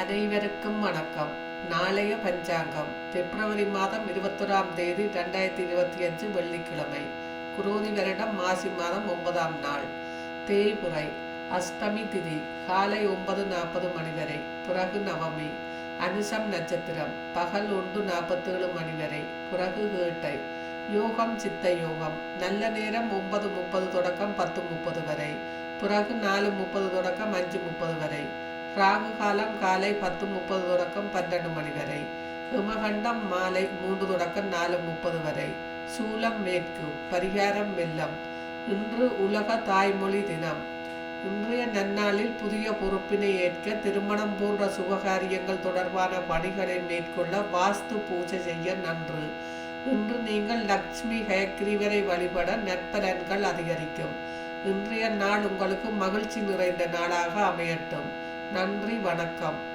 அனைவருக்கும் வணக்கம். நாளைய பஞ்சாங்கம். பிப்ரவரி மாதம் இருபத்தொராம் தேதி ரெண்டாயிரத்தி இருபத்தி அஞ்சு வெள்ளிக்கிழமை. குரோதி வருடம் மாசி மாதம் ஒன்பதாம் நாள். தேய்புரை. அஷ்டமி திதி காலை ஒன்பது நாற்பது மணி வரை. பிறகு நவமி. அனுஷம் நட்சத்திரம் பகல் ஒன்று நாற்பத்தேழு மணி வரை. பிறகு கேட்டை யோகம் சித்த யோகம். நல்ல நேரம் ஒன்பது முப்பது தொடக்கம் பத்து முப்பது வரை. பிறகு நாலு முப்பது தொடக்கம் அஞ்சு முப்பது வரை. ராகு காலம் காலை பத்து முப்பது தொடக்கம் பன்னெண்டு மணி வரை. ஹிமகண்டம் மாலை மூன்று தொடக்கம் நாலு முப்பது வரை. சூலம் மேற்கு பரிகாரம் வெள்ளம். இன்று உலக தாய்மொழி தினம். இன்றைய நன்னாளில் புதிய பொறுப்பினை ஏற்க திருமணம் போன்ற சுபகாரியங்கள் தொடர்பான பணிகளை மேற்கொள்ள வாஸ்து பூஜை செய்ய நன்று. இன்று நீங்கள் லக்ஷ்மி ஹயக்ரீவரை வழிபட நற்பலன்கள் அதிகரிக்கும். இன்றைய நாள் உங்களுக்கு மகிழ்ச்சி நிறைந்த நாளாக அமையட்டும். நன்றி வணக்கம்.